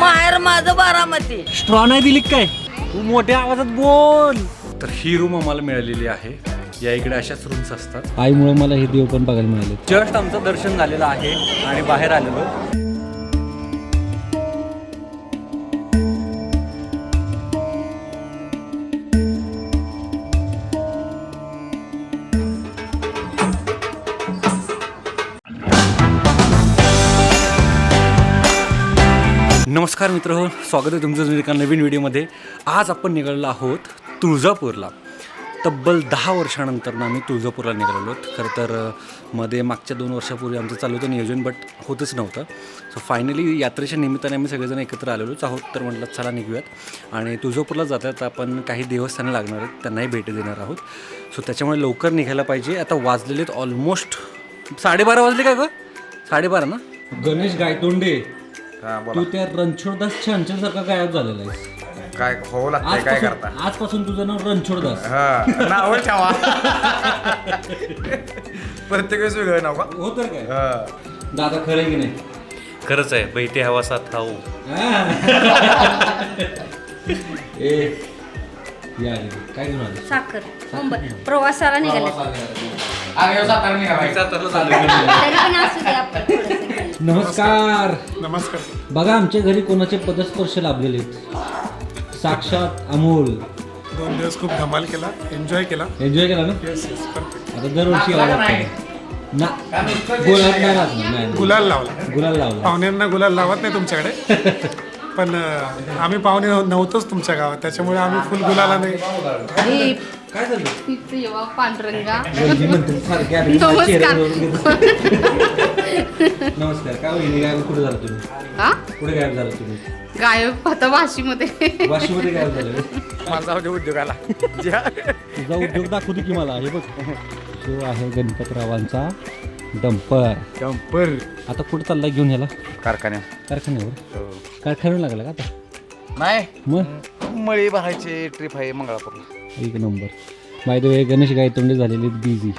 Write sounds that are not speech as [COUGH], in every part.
माहेर माझं बारामती. स्ट्रॉ नाही दिली काय? तू मोठ्या आवाजात बोल. तर ही रूम आम्हाला मिळालेली आहे. या इकडे अशाच रूम्स असतात. आईमुळे मला हे देव पण बघायला मिळाले जस्ट आमचं दर्शन झालेलं आहे आणि बाहेर आलेलो. नमस्कार मित्र हो स्वागत आहे तुमचं एका नवीन व्हिडिओमध्ये. आज आपण निघालेलो आहोत तुळजापूरला. तब्बल दहा वर्षानंतर आम्ही तुळजापूरला निघालेलो आहोत. खरं तर मध्ये मागच्या दोन वर्षापूर्वी आमचं चालू होतं नियोजन बट होतच नव्हतं. सो फायनली यात्रेच्या निमित्ताने आम्ही सगळेजण एकत्र आलेलोच आहोत तर म्हटलं चला निघूयात. आणि तुळजापूरला जातात आपण काही देवस्थानं लागणार आहेत त्यांनाही भेटी देणार आहोत. सो त्याच्यामुळे लवकर निघायला पाहिजे. आता वाजलेले आहेत ऑलमोस्ट साडेबारा वाजले का गं? साडेबारा ना? गणेश गायतोंडे. हा तू त्या रणछोडदास छानछानसारखा गायब झालेला आहेस. काय हो लागतंय काय आजपासून करता? आजपासून तुझं नाव रणछोडदास. हा नाव ठेवा. प्रत्येक वेळेस वेगळं नाव का? हो तर काय. हा. दादा खरं आहे की नाही? खरंच आहे बैठे हवा साथ हाऊ [LAUGHS] ए या या. काय घेऊन साखर मुंबई. प्रवासाला निघाले. तरी पण असू दे आपण थोडंसं. [LAUGHS] नमस्कार. नमस्कार. बघा आमच्या घरी कोणाचे पदस्पर्श लाभलेले आहेत? साक्षात अमोल. दोन दिवस खूप धमाल केला एन्जॉय केला. एन्जॉय केला ना? येस येस परफेक्ट आता दरवर्षी यावं लागतं ना गुलाल नाही लागणार, नाही, नाही. गुलाल लावला. गुलाल लावला. पाहुण्यांना गुलाल लावत नाही तुमच्याकडे. पण अं, आम्ही पाहुणे नव्ह- नव्हतोच तुमच्या गावात. त्याच्यामुळे आम्ही फुल गुलाला नाही काय झालं? म्हणते सारखे आले की नमस्कार. काय वहिनी गायब कुठे झाला तुम्ही? हा? कुठे गायब झाला तुम्ही? गायब वाशीमध्ये. वाशीमध्ये गायब झालं माझा होते उद्योगाला. ज्या- तुझा उद्योग दाखवू दे की मला हे बघ. तो आहे गणपतरावांचा डंपर. जम्पर आता कुठं चालला घेऊन याला कारखान्या कारखान्यावर? कारखान्यावर लागला का आता? नाही. मग? मळी भरायची ट्रिप आहे मंगळापूरला. एक number. By the way Ganesh Gaitonde झालेले बिझी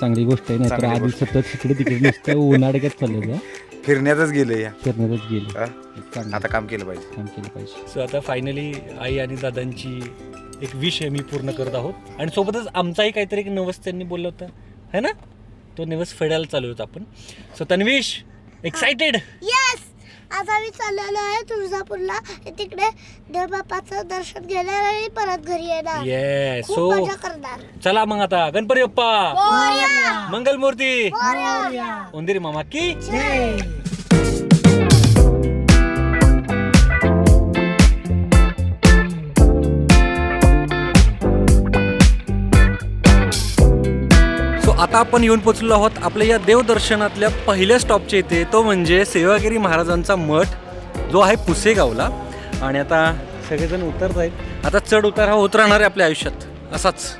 चांगली गोष्ट आहे नाहीतर चांगली आधी गोष्ट सतत तिकडे तिकडे नुसतं उन्हाळ्यात चाललं फिरण्यातच गेले या. फिरण्यातच गेले. हा? चांगलं. आता काम केलं पाहिजे. काम केलं पाहिजे. सो आता फायनली आई आणि दादांची एक विश आहे मी पूर्ण करत आहोत. आणि सोबतच आमचाही काहीतरी एक नवस त्यांनी बोललं होतं. है ना? तो नवस फेडायला चालू होता आपण. सो तन्विश एक्साइटेड येस आज आम्ही चाललेलो आहे तुळजापूरला. तिकडे देवबापाचं दर्शन घेणार आणि परत घरी येणार. येस खूप सो मजा करणार. चला मग आता गणपती बाप्पा मोरया! मंगलमूर्ती. मोरया! उंदिरी मामा की आता आपण येऊन पोचलो आहोत आपल्या या देवदर्शनातल्या पहिल्या स्टॉपच्या इथे. तो म्हणजे सेवागिरी महाराजांचा मठ जो आहे पुसेगावला. आणि आता सगळेजण उतरत आहेत आता चढ उतार हा होत राहणार आहे आपल्या आयुष्यात. असाच.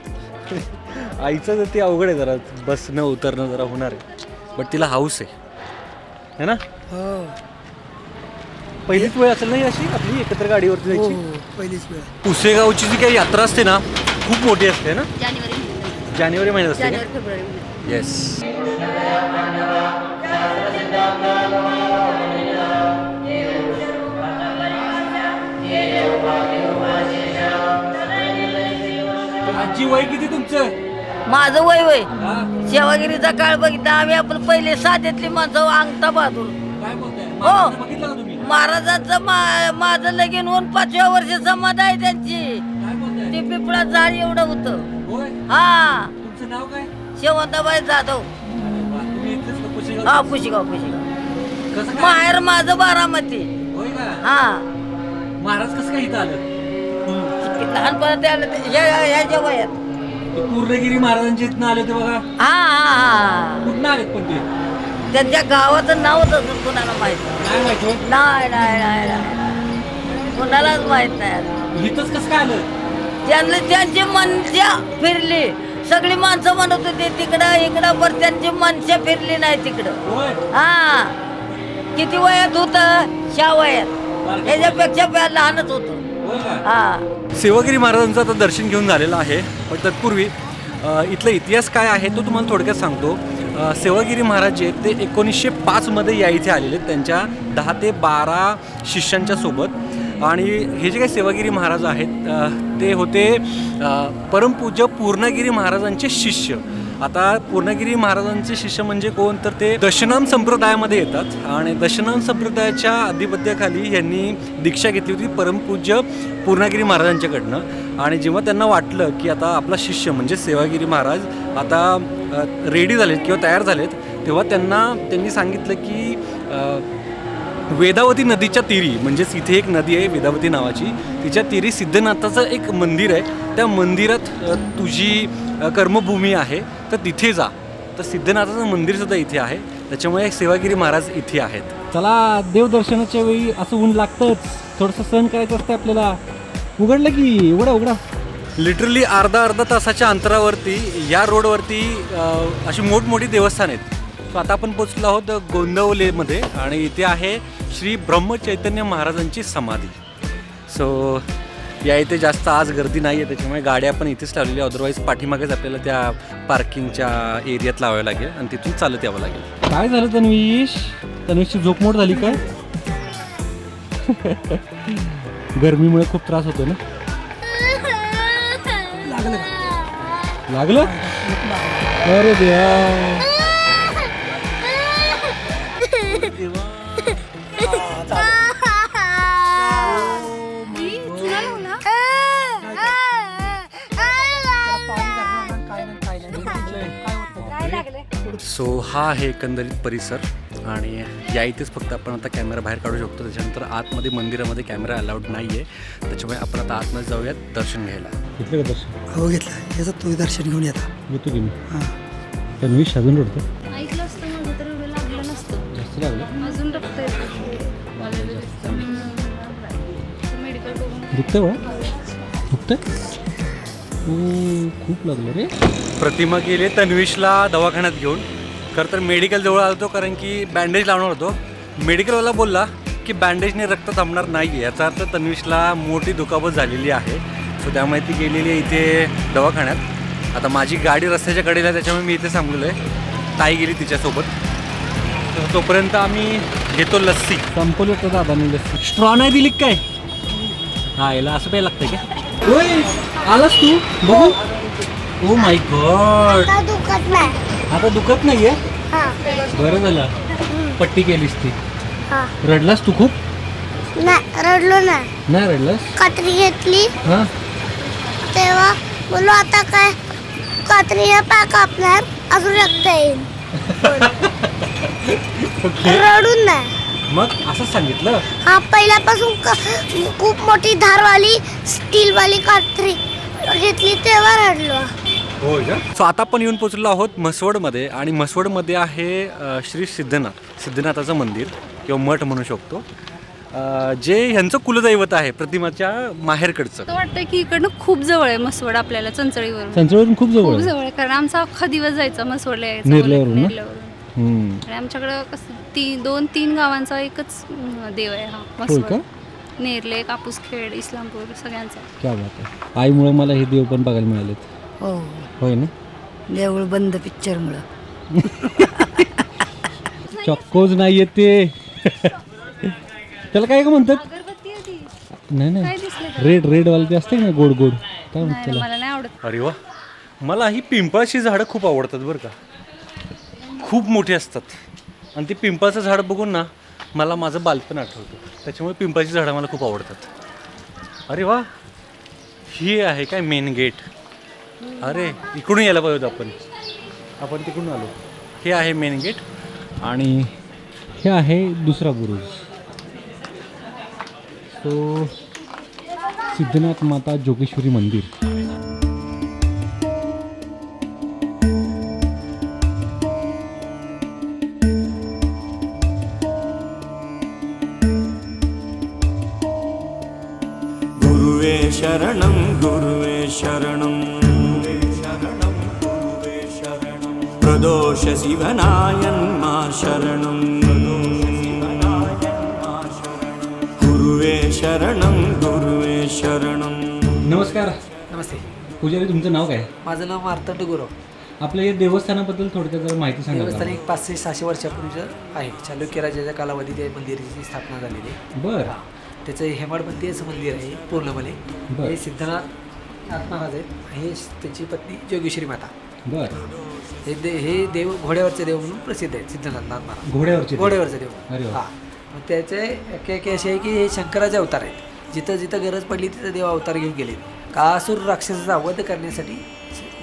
[LAUGHS] आईचं जर ते अवघड आहे जरा. बसणं उतरणं जरा होणार आहे. बट तिला हाऊस आहे. है ना? पहिलीच वेळ असेल नाही अशी? आपली एकत्र गाडीवरती जायची? पहिलीच वेळ. पुसेगावची जी काही यात्रा असते ना खूप मोठी असते ना? जानेवारी. जानेवारी महिन्यात असते येस आजी वय किती तुमचं? माझं वय वय. सेवागिरीचा काळ बघितला आम्ही आपण पहिले साध्यातली माणसं अंगठा बहादूर काय बोलताय? हो. बघितलं का तुम्ही? महाराजांचं मा- माझं लगीन होऊन पाचव्या वर्षी समाध आहे त्यांची. काय बोलताय? ते पिपळा झाड एवढं होतं. होय? हा. तुमचं नाव काय? शेवंताबाई जाधव. तुम्ही इथलेच का पुसेगाव? हा पुशिगाव पुशिगाव. कसं काय? माहेर माझं बारामती. होय का? हा. महाराज कसं काय इथं आलं? लहानपणात ते आलं ते- ह्या- ह्याच्या वयात ते पूर्णगिरी महाराजांच्या इथनं आले होते बघा. हा हा हा. कुठनं आलेत पण ते? त्यांच्या गावाचं नावच असून कुणाला माहीत नाही. माहिती होय? नाही नाही नाही नाही. कुणालाच माहीत नाही. इथंच कसं काय आलं? त्यांना त्यांची मनशा फिरली. सगळी माणसं म्हणत होती तिकडं इकडं पण त्यांची मनशा फिरली नाही तिकडं. हा. किती वयात होत? शा वयात. याच्यापेक्षा लहानच होत. हा. सेवागिरी महाराजांचं आता दर्शन घेऊन झालेलं आहे. पण तत्पूर्वी अ, इथला इतिहास काय आहे तो तुम्हाला थोडक्यात सांगतो. अ, सेवागिरी महाराज जे आहेत ते एकोणीसशे पाचमध्ये या इथे आलेले आहेत. त्यांच्या दहा ते बारा शिष्यांच्या सोबत. आणि हे जे काही सेवागिरी महाराज आहेत अ, ते होते परमपूज्य पूर्णगिरी महाराजांचे शिष्य. आता पूर्णगिरी महाराजांचे शिष्य म्हणजे कोण? तर ते दशनाम संप्रदायामध्ये येतात आणि दशनाम संप्रदायाच्या अधिपत्याखाली यांनी दीक्षा घेतली होती परमपूज्य पूर्णगिरी महाराजांच्याकडनं. आणि जेव्हा त्यांना वाटलं की आता आपला शिष्य म्हणजे सेवागिरी महाराज आता रेडी झालेत किंवा तयार झालेत तेव्हा त्यांना त्यांनी सांगितलं की वेदावती नदीच्या तीरी म्हणजेच इथे एक नदी आहे वेदावती नावाची. तिच्या तीरी सिद्धनाथाचं एक मंदिर आहे. त्या मंदिरात तुझी कर्मभूमी आहे. तर तिथे जा. तर सिद्धनाथाचं मंदिरसुद्धा इथे आहे. त्याच्यामुळे सेवागिरी महाराज इथे आहेत. चला देवदर्शनाच्या वेळी असं ऊन लागतंच. थोडंसं सहन करायचं असतं आपल्याला. उघडलं की उघडा उघडा. लिटरली अर्धा अर्धा तासाच्या अंतरावरती या रोडवरती अशी मोठमोठी देवस्थान आहेत. आता आपण पोचलो आहोत गोंदवलेमध्ये आणि इथे आहे श्री ब्रह्मचैतन्य महाराजांची समाधी. सो या इथे जास्त आज गर्दी नाही आहे त्याच्यामुळे गाड्या पण इथेच लावलेल्या अदरवाईज पाठीमागेच आपल्याला त्या पार्किंगच्या एरियात लावावं लागेल आणि तिथून चालत यावं लागेल. काय झालं तन्वीश? तन्वीशची झोपमोड झाली काय? गरमीमुळे खूप त्रास होतो ना? लागलं? अरे देवा. सो हा आहे एकंदरीत परिसर आणि या इथेच फक्त आपण आता कॅमेरा बाहेर काढू शकतो. त्याच्यानंतर आतमध्ये मंदिरामध्ये कॅमेरा अलाउड नाही आहे त्याच्यामुळे आपण आता आतमध्ये जाऊयात दर्शन घ्यायला. घेतलं का दर्शन? हो घेतला. याचं तुम्ही दर्शन घेऊन येता. घेतो की मी? हां. तन्वीश अजून रडतो ऐकलं असतं माझं तर एवढं लागलं नसतं. जास्त लागलं? अजून रक्त मेडिकल दुखतंय बा? दुखतंय? ओ खूप लागलं रे. प्रतिमा गेले तन्विशला दवाखान्यात घेऊन. खरं तर मेडिकल जवळ आलो होतो कारण की बँडेज लावणार होतो. मेडिकलवाला बोलला की बँडेजने रक्त थांबणार नाही आहे याचा अर्थ तन्विशला मोठी दुखापत झालेली आहे. सो त्यामुळे ती गेलेली आहे इथे दवाखान्यात. आता माझी गाडी रस्त्याच्या कडेला आहे त्याच्यामुळे मी इथे थांबलेलो आहे ताई गेली तिच्यासोबत. तर तोपर्यंत आम्ही घेतो लस्सी. संपवली होतं दादाने लस्सी. स्ट्रॉ नाही दिली काय? हा याला असं प्यायला लागतंय का? ओय आलास तू? बघू. ओ माय गॉड आता दुखत नाहीये? हा. बरं झालं. पट्टी केलीस ती. हा. रडलास तू खूप? नाही रडलो नाही. नाही रडलास? कात्री घेतली. हा? तेव्हा बोललो आता काय? कात्री हे पाय कापणार अजून रक्त येईल. रडून नाही. मग असंच सांगितलं? हा पहिल्यापासून क- खूप मोठी धारवाली स्टीलवाली कात्री घेतली तेव्हा रडलो. हो सो आता आपण येऊन पोचलो आहोत म्हसवडमध्ये आणि म्हसवडमध्ये आहे अ, श्री सिद्धनाथ सिद्धनाथाचं मंदिर किंवा मठ म्हणू शकतो. अ, जे ह्यांचं कुलदैवत आहे प्रतिमाच्या माहेरकडचं. वाटतं की इकडनं खूप जवळ आहे मसवड आपल्याला चंचळीवरून. संचवरून खूप जवळ खूप. जवळ आहे कारण आमचा अख्खा दिवस जायचा मसवडला यायचा नेरल्यावरून ना? नेरल्यावरून. हम्म. आणि आमच्याकडं कसं ती दोन तीन गावांचा एकच अं, देव आहे हा का? मसवड नेरले कापूसखेड इस्लामपूर सगळ्यांचा. क्या बात आहे. आईमुळे मला हे देव पण बघायला मिळालेत. हो. होय ना? देऊळ बंद पिक्चरमुळं चक्कोज नाही ते त्याला काय का म्हणतात? अगरबत्ती आहे ती. नाही. काय नाही? रेड रेड वाले ते असते ना गोड गोड. काय म्हणतात नाही त्याला? मला नाही आवडत. अरे वा. मला ही पिंपळाची झाडं खूप आवडतात बरं का. खूप मोठी असतात. आणि ती पिंपळाचं झाड बघून ना मला माझं बालपण आठवतं. त्याच्यामुळे पिंपळाची झाडं मला खूप आवडतात. अरे वा. ही आहे काय मेन गेट अरे इकडून यायला पाहिजे होतं आपण. आपण तिकडून आलो. हे आहे मेन गेट आणि हे आहे दुसरा बुरुज तो सिद्धनाथ माता जोगेश्वरी मंदिर. गुरुवे शरणं गुरुवे शरणं. नमस्कार. नमस्ते. पुजारी तुमचं नाव काय? माझं नाव मार्तंड गुरव. आपल्या या देवस्थानाबद्दल थोडक्यात जरा माहिती सांगा देवस्थान एक पाचशे सहाशे वर्षापूर्वीचं आहे. चालुक्य राजाच्या कालावधीत या मंदिराची स्थापना झालेली आहे. बर. त्याचं हेमाडपंथी असं मंदिर आहे पूर्णपणे. बरं. हे सिद्धनाथ नाथ महाराज आहेत. हे त्यांची पत्नी जोगेश्वरी माता. बर. हे दे हे देव घोड्यावरचे देव म्हणून प्रसिद्ध आहेत सिद्धनाथ नाथ महाराज. घोड्यावरचे देव. घोड्यावरचे देव. वा. हा. मग त्याचे एक असे आहे की हे शंकराचे अवतार आहेत. जिथं जिथं गरज पडली तिथं देव अवतार घेऊन गेले. कासूर राक्षसाचा वध करण्यासाठी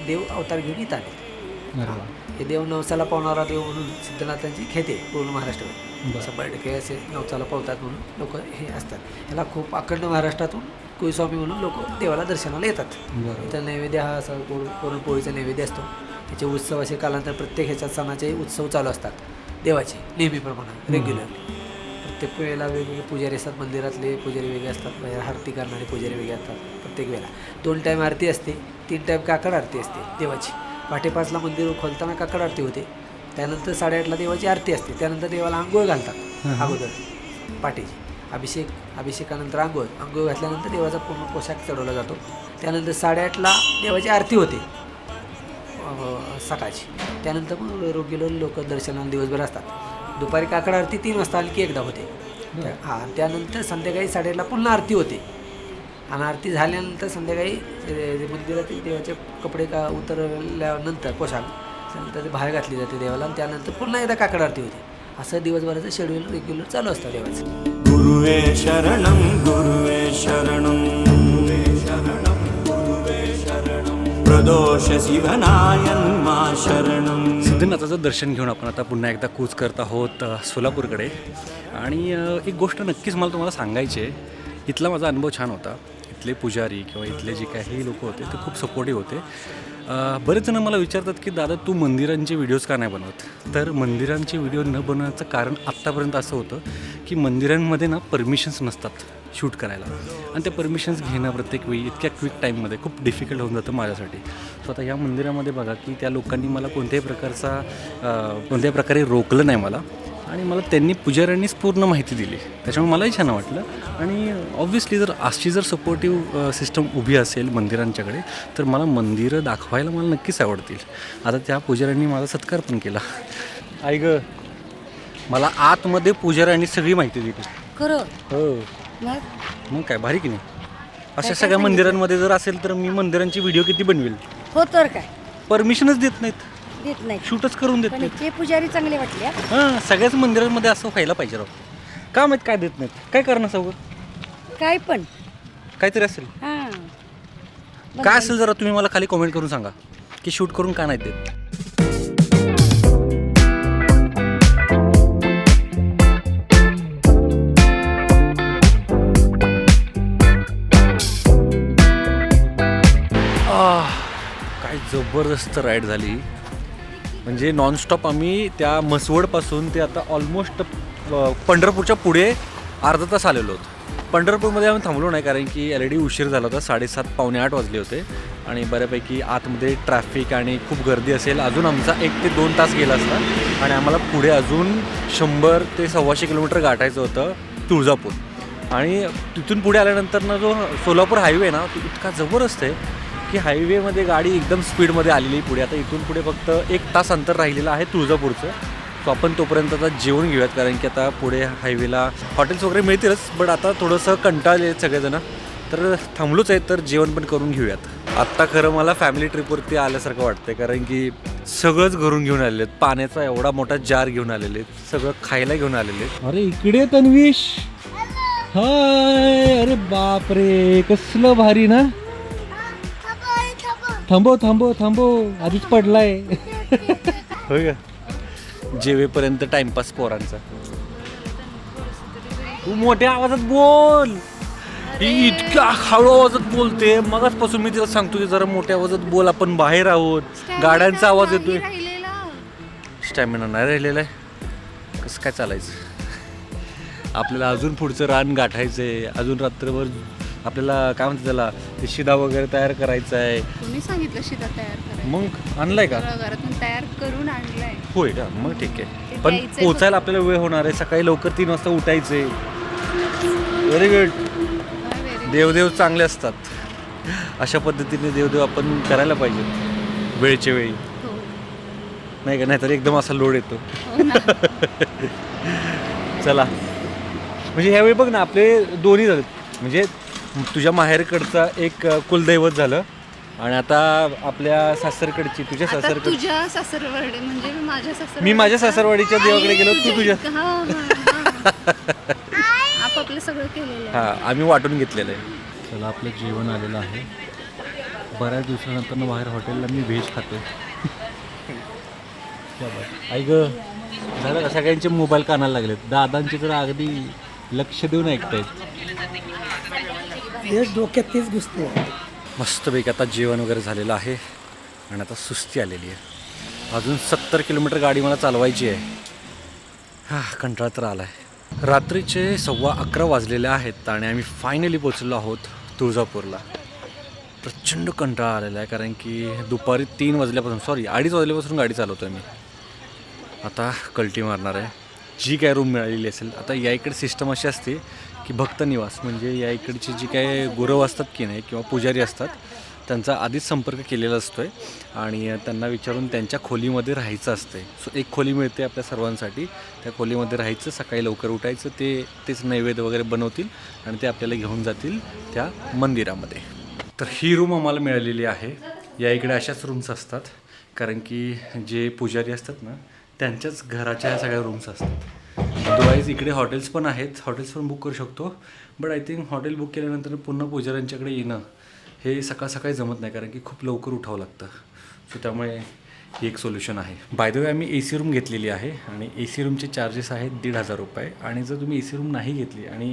देव अवतार घेऊन इथं आले. हे देव नवसाला पावणारा देव म्हणून सिद्धनाथांची आहे पूर्ण. महाराष्ट्रावर शंभर टक्के असे नवसाला पावतात म्हणून लोक हे असतात. ह्याला खूप अखंड महाराष्ट्रातून कुलस्वामी म्हणून लोक देवाला दर्शनाला येतात. इथं नैवेद्य हा असा पुरण- पुरणपोळीचा नैवेद्य असतो. त्याचे उत्सव असे कालांतर प्रत्येक ह्याच्यात सणाचे उत्सव चालू असतात. देवाचे नेहमीप्रमाणे रेग्युलर प्रत्येक वेळेला वेगवेगळे पुजारी असतात मंदिरातले पुजारी वेगळे असतात बाहेर आरती करणारे पुजारी वेगळे असतात प्रत्येक वेळेला. दोन टाईम आरती असते तीन टाईम काकड आरती असते देवाची. पहाटे पाचला मंदिर खोलताना काकड आरती होते. त्यानंतर साडेआठला देवाची आरती असते. त्यानंतर देवाला आंघोळ घालतात अगोदर पाठीची अभिषेक अभिषेकानंतर आंघोळ. आंघोळ घातल्यानंतर देवाचा पूर्ण पोशाख चढवला जातो. त्यानंतर साडेआठला देवाची आरती होते सकाळची. त्यानंतर मग रेग्युलर लोक दर्शनाला दिवसभर असतात. दुपारी काकड आरती तीन वाजता आणखी एकदा होते. हां त्यानंतर संध्याकाळी साडेआठला पुन्हा आरती होते. आणि आरती झाल्यानंतर संध्याकाळी मंदिरातील देवाचे कपडे का उतरल्यानंतर पोशाख त्यानंतर ते बाहेर घातली जाते देवाला आणि त्यानंतर पुन्हा एकदा काकड आरती होते. असं दिवसभराचं शेड्यूल रेग्युलर चालू असतं देवाचं. गुरुवे शरणं गुरुवे शरणं. प्रदोष शिवनायन् शरणं. सिद्धनाथाचं दर्शन घेऊन आपण आता पुन्हा एकदा कूच करत आहोत सोलापूरकडे. आणि एक गोष्ट नक्कीच मला तुम्हाला सांगायची आहे. इथला माझा अनुभव छान होता. इथले पुजारी किंवा इथले जे काही लोक होते ते खूप सपोर्टिव्ह होते. बरेच जण मला विचारतात की दादा तू मंदिरांचे व्हिडिओज का नाही बनवत? तर मंदिरांचे व्हिडिओ न बनवण्याचं कारण आत्तापर्यंत असं होतं की मंदिरांमध्ये ना परमिशन्स नसतात. शूट करायला. आणि ते परमिशन्स घेणं प्रत्येक वेळी इतक्या क्विक टाईममध्ये खूप डिफिकल्ट होऊन जातं माझ्यासाठी. सो आता या मंदिरामध्ये बघा की त्या लोकांनी मला कोणत्याही प्रकारचा कोणत्याही प्रकारे रोकलं नाही मला. आणि मला त्यांनी पुजाऱ्यांनीच पूर्ण माहिती दिली. त्याच्यामुळे मलाही छान वाटलं. आणि ऑब्व्हियसली जर अशी जर सपोर्टिव्ह सिस्टम उभी असेल मंदिरांच्याकडे तर मला मंदिरं दाखवायला मला नक्कीच आवडतील. आता त्या पुजाऱ्यांनी माझा सत्कार पण केला. ऐक मला आतमध्ये पुजाऱ्यांनी सगळी माहिती दिली. खरं? हो. मग? मग काय भारी की नाही? अशा सगळ्या मंदिरांमध्ये जर असेल तर मी मंदिरांची व्हिडिओ किती बनवेल? हो तर काय? परमिशनच देत नाहीत. देत नाही शूटच करून देत पण नाहीत. ते पुजारी चांगले वाटले हा. हां सगळ्याच मंदिरांमध्ये असं व्हायला पाहिजे राव. का माहीत काय देत नाहीत? काय करणं सगळं काय पण. काहीतरी असेल. हा. काय असेल जरा तुम्ही मला खाली कमेंट करून सांगा की शूट करून का नाही देत? जबरदस्त राईड झाली. म्हणजे नॉनस्टॉप आम्ही त्या म्हसवडपासून ते आता ऑलमोस्ट पंढरपूरच्या पुढे अर्धा तास आलेलो होतो. पंढरपूरमध्ये आम्ही थांबलो नाही कारण की ऑलरेडी उशीर झाला होता साडेसात पावणे आठ वाजले होते. आणि बऱ्यापैकी आतमध्ये ट्रॅफिक आणि खूप गर्दी असेल अजून आमचा एक ते दोन तास गेला असता. आणि आम्हाला पुढे अजून शंभर ते सव्वाशे किलोमीटर गाठायचं होतं तुळजापूर. आणि तिथून पुढे आल्यानंतर ना जो सोलापूर हायवे ना तो इतका जबरदस्त आहे. की हायवेमध्ये गाडी एकदम स्पीडमध्ये आलेली आहे पुढे. आता इथून पुढे फक्त एक तास अंतर राहिलेलं आहे तुळजापूरचं. सो आपण तोपर्यंत आता जेवण घेऊयात कारण की आता पुढे हायवेला हॉटेल्स वगैरे मिळतीलच बट आता थोडंसं कंटाळले आहेत सगळेजणं. तर थांबलोच आहे तर जेवण पण करून घेऊयात. आत्ता खरं मला फॅमिली ट्रिपवरती आल्यासारखं वाटतंय कारण की सगळंच घरून घेऊन आलेले आहेत. पाण्याचा एवढा मोठा जार घेऊन आलेले आहेत. सगळं खायला घेऊन आलेले आहेत. अरे इकडे तन्विश! हाय! अरे बापरे! कसलं भारी ना? थांबव थांबव थांबव. आधीच पडलाय. होय का? जेवेपर्यंत टाइमपास पोरांचा. तू मोठ्या आवाजात बोल. ही इतक्या हळू आवाजात बोलते. मगाचपासून मी तिला सांगतो की जरा मोठ्या आवाजात बोल. आपण बाहेर आहोत. गाड्यांचा आवाज येतोय. स्टॅमिना नाही राहिलेला आहे. कसं काय चालायचं? आपल्याला अजून पुढचं रान गाठायचं आहे अजून रात्रभर आपल्याला काय म्हणतात त्याला ते शिदा वगैरे तयार करायचा आहे. कोणी सांगितलं शिदा तयार करायला मग आणलाय का? सगळं घरातून तयार करून आणलाय. होय का? मग ठीक आहे. पण द्यायचंय पोचायला आपल्याला वेळ होणार आहे. सकाळी लवकर तीन वाजता उठायचे व्हेरी गुड काय very देवदेव चांगले असतात. अशा पद्धतीने देवदेव आपण करायला पाहिजे. वेळच्या वेळी. हो. नाही का? नाहीतर एकदम असा लोड येतो. हो ना. [LAUGHS] चला. म्हणजे ह्यावेळी बघ ना आपले दोन्ही झाले म्हणजे तुझ्या माहेरकडचा एक कुलदैवत झालं. आणि आता आपल्या सासरकडची तुझ्या आता सासरकड तुझ्या सासरवाडी म्हणजे माझ्या सासर मी माझ्या सासरवाडीच्या देवाकडे गेलो तू तुझ्या आपापलं सगळं केलेलं आहे. हा आम्ही वाटून घेतलेलं आहे. चला आपलं जेवण आलेलं आहे. बऱ्याच दिवसानंतर बाहेर हॉटेलला मी व्हेज खातो आई ग झालं का? सगळ्यांचे मोबाईल कानाला लागलेत. दादांचे तर अगदी लक्ष देऊन ऐकतायत. डोक्यात तेच घुसते मस्तपैकी आता जेवण वगैरे झालेलं आहे आणि आता सुस्ती आलेली आहे. अजून सत्तर किलोमीटर गाडी मला चालवायची आहे. हा कंटाळा तर आला आहे रात्रीचे सव्वा अकरा वाजलेले आहेत आणि आम्ही फायनली पोचलो आहोत तुळजापूरला. प्रचंड कंटाळा आलेला आहे कारण की दुपारी तीन वाजल्यापासून सॉरी अडीच वाजल्यापासून गाडी चालवतो आहे मी. आता कल्टी मारणार आहे. जी काय रूम मिळालेली असेल आता या इकडे सिस्टम अशी असते की भक्त निवास म्हणजे या इकडचे जी काय गुरव असतात की नाही किंवा पुजारी असतात त्यांचा आधीच संपर्क केलेला असतो आहे आणि त्यांना विचारून त्यांच्या खोलीमध्ये राहायचं असतं आहे सो एक खोली मिळते आपल्या सर्वांसाठी. त्या खोलीमध्ये राहायचं सकाळी लवकर उठायचं ते तेच नैवेद्य वगैरे बनवतील आणि ते आपल्याला घेऊन जातील त्या मंदिरामध्ये. तर ही रूम आम्हाला मिळालेली आहे. या इकडे अशाच रूम्स असतात. कारण की जे पुजारी असतात ना त्यांच्याच घराच्या ह्या सगळ्या रूम्स असतात. अदरवाईज इकडे हॉटेल्स पण आहेत. हॉटेल्स पण बुक करू शकतो. But I think hotel book केल्यानंतर पुन्हा पुजाऱ्यांच्याकडे येणं हे सकाळ सकाळी जमत नाही कारण की खूप लवकर उठावं लागतं. सो त्यामुळे ही एक सोल्युशन आहे. बाय द वे आम्ही ए सी रूम घेतलेली आहे आणि ए सी रूमचे चार्जेस आहेत दीड हजार रुपये. आणि जर तुम्ही ए सी रूम नाही घेतली आणि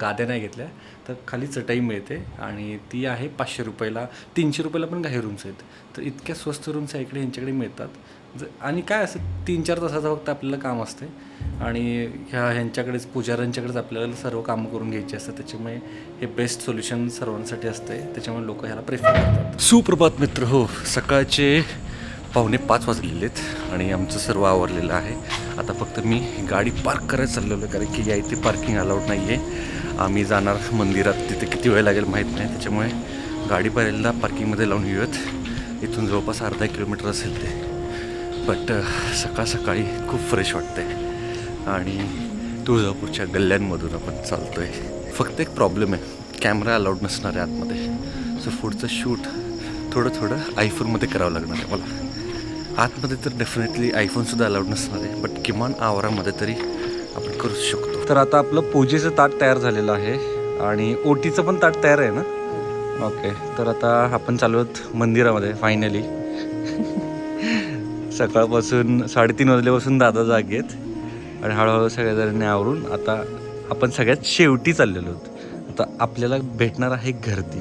गाद्या नाही घेतल्या तर खाली चटाई मिळते आणि ती आहे पाचशे रुपयाला तीनशे रुपयाला पण काही रूम्स आहेत. तर इतक्या स्वस्त रूम्स इकडे यांच्याकडे मिळतात. ज आणि काय असं तीन चार तासाचं फक्त आपल्याला काम असते. आणि ह्या ह्यांच्याकडेच पुजाऱ्यांच्याकडेच आपल्याला सर्व कामं करून घ्यायची असतात. त्याच्यामुळे हे बेस्ट सोल्युशन सर्वांसाठी असते. त्याच्यामुळे लोक ह्याला प्रेफर करतात. सुप्रभात मित्र हो सकाळचे पावणे पाच वाजलेले आहेत आणि आमचं सर्व आवरलेलं आहे. आता फक्त मी गाडी पार्क करायला चाललेलो आहे कारण की या इथे पार्किंग अलाउड नाही आहे आम्ही जाणार मंदिरात तिथे किती वेळ लागेल माहीत नाही. त्याच्यामुळे गाडी पहिल्यांदा पार्किंगमध्ये लावून घेऊयात. इथून जवळपास अर्धा किलोमीटर असेल ते. बट सकाळ सकाळी खूप फ्रेश वाटतंय. आणि तुळजापूरच्या गल्ल्यांमधून आपण चालतो आहे फक्त एक प्रॉब्लेम आहे. कॅमेरा अलाउड नसणार आहे आतमध्ये. सो पुढचं शूट थोडं थोडं आयफोनमध्ये करावं लागणार आहे मला आतमध्ये तर डेफिनेटली आयफोनसुद्धा अलाउड नसणार आहे बट किमान आवारामध्ये तरी आपण करू शकतो. तर आता आपलं पूजेचं ताट तयार झालेलं आहे आणि ओटीचं पण ताट तयार आहे ना? ओके तर आता आपण चालू आहोत मंदिरामध्ये फायनली [LAUGHS] सकाळपासून साडेतीन वाजल्यापासून दादा जागे आहेत आणि हळूहळू सगळ्या जणांनी आवरून आता आपण सगळ्यात शेवटी चाललेलो आहोत. आता आपल्याला भेटणार आहे गर्दी.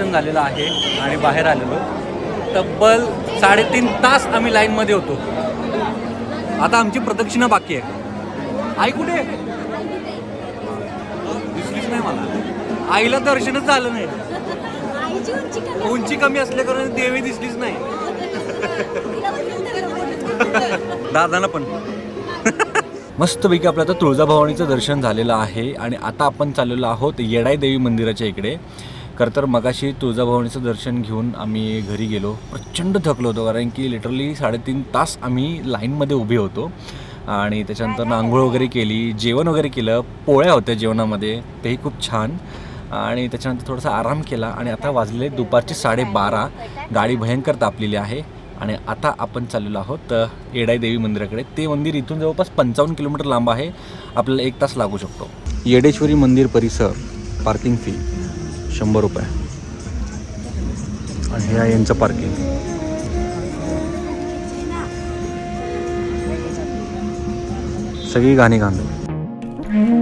दर्शन झालेलं आहे आणि बाहेर आलेलो. तब्बल साडेतीन तास आम्ही लाईनमध्ये होतो. आता आमची प्रदक्षिणा बाकी आहे. आई कुठे? आहे? दिसलीच नाही मला. आईला दर्शनच झालं नाही. उंची कमी असल्या कारण देवी दिसलीच नाही. दादाला पण. मस्तपैकी आपलं आता तुळजाभवानीचं दर्शन झालेलं आहे आणि आता आपण चाललेलो आहोत येडाई देवी मंदिराच्या इकडे. खरं तर मगाशी तुळजाभवानीचं दर्शन घेऊन आम्ही घरी गेलो. प्रचंड थकलो होतो कारण की लिटरली साडेतीन तास आम्ही लाईनमध्ये उभे होतो. आणि त्याच्यानंतर आंघोळ वगैरे केली जेवण वगैरे केलं पोळ्या होत्या जेवणामध्ये तेही खूप छान. आणि त्याच्यानंतर थोडासा आराम केला आणि आता वाजले दुपारचे साडेबारा. गाडी भयंकर तापलेली आहे. आणि आता आपण चाललेलो आहोत येडाई देवी मंदिराकडे. ते मंदिर इथून जवळपास पंचावन्न किलोमीटर लांब आहे. आपल्याला एक तास लागू शकतो. येडेश्वरी मंदिर परिसर पार्किंग फी शंभर रुपये. आणि हे आहे यांचं पार्किंग सगळी गाणी गाणं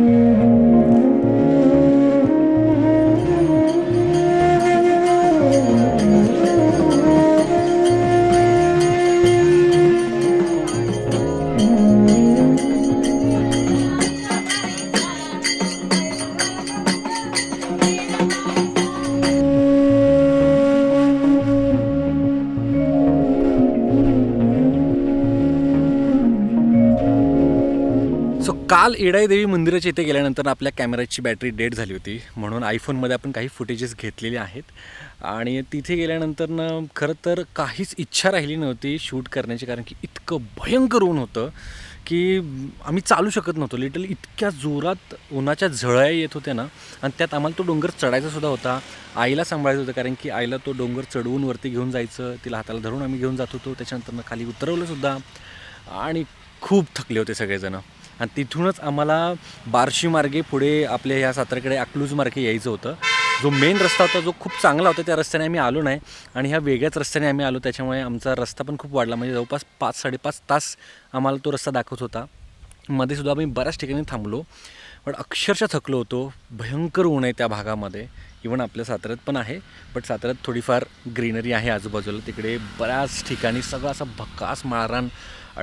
काल येडाई देवी मंदिराच्या इथे गेल्यानंतर आपल्या कॅमेऱ्याची बॅटरी डेड झाली होती. म्हणून आयफोनमध्ये आपण काही फुटेजेस घेतलेले आहेत. आणि तिथे गेल्यानंतरनं खरं तर काहीच इच्छा राहिली नव्हती शूट करण्याची कारण की इतकं भयंकर ऊन होतं की आम्ही चालू शकत नव्हतो. लिटल इतक्या जोरात उन्हाच्या झळ्या येत होत्या ना. आणि त्यात आम्हाला तो डोंगर चढायचासुद्धा होता. आईला सांभाळायचं होतं कारण की आईला तो डोंगर चढवून वरती घेऊन जायचं. तिला हाताला धरून आम्ही घेऊन जात होतो. त्याच्यानंतर खाली उतरवलंसुद्धा आणि खूप थकले होते सगळेजणं. आणि तिथूनच आम्हाला बार्शी मार्गे पुढे आपल्या ह्या साताऱ्याकडे अकलूज मार्गे यायचं होतं. जो मेन रस्ता होता जो खूप चांगला होता त्या रस्त्याने आम्ही आलो नाही. आणि ह्या वेगळ्याच रस्त्याने आम्ही आलो त्याच्यामुळे आमचा रस्ता पण खूप वाढला. म्हणजे जवळपास पाच साडेपाच तास आम्हाला तो रस्ता दाखवत होता. मध्ये सुद्धा आम्ही बऱ्याच ठिकाणी थांबलो. पण अक्षरशः थकलो होतो. भयंकर ऊन आहे त्या भागामध्ये. इवन आपल्या साताऱ्यात पण आहे. बट साताऱ्यात थोडीफार ग्रीनरी आहे आजूबाजूला. तिकडे बऱ्याच ठिकाणी सगळं असं भक्कास माळरान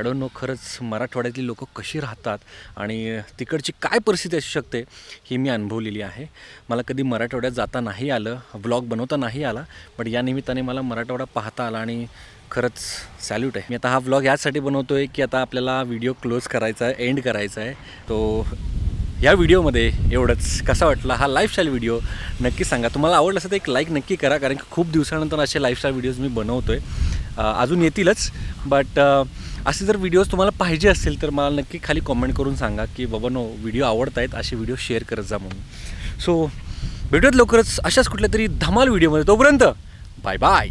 डोंट नो खरंच मराठवाड्यातली लोकं कशी राहतात आणि तिकडची काय परिस्थिती असू शकते ही मी अनुभवलेली आहे. मला कधी मराठवाड्यात जाता नाही आलं व्लॉग बनवता नाही आला बट या निमित्ताने मला मराठवाडा पाहता आला आणि खरंच सॅल्यूट आहे. मी आता हा व्लॉग याचसाठी बनवतो आहे की आता आपल्याला व्हिडिओ क्लोज करायचा आहे एंड करायचा आहे. तो या व्हिडिओमध्ये एवढंच. कसा वाटला हा लाईफस्टाईल व्हिडिओ नक्की सांगा. तुम्हाला आवडलं असेल तर एक लाईक नक्की करा कारण की खूप दिवसानंतर असे लाईफस्टाईल व्हिडिओज मी बनवतो आहे अजून येतीलच. बट असे जर व्हिडिओज तुम्हाला पाहिजे असतील तर मला नक्की खाली कॉमेंट करून सांगा की बाबा नो व्हिडिओ आवडत आहेत असे व्हिडिओ शेअर करत जा म्हणून. सो भेटूयात लवकरच अशाच कुठल्या तरी धमाल व्हिडिओमध्ये तोपर्यंत बाय बाय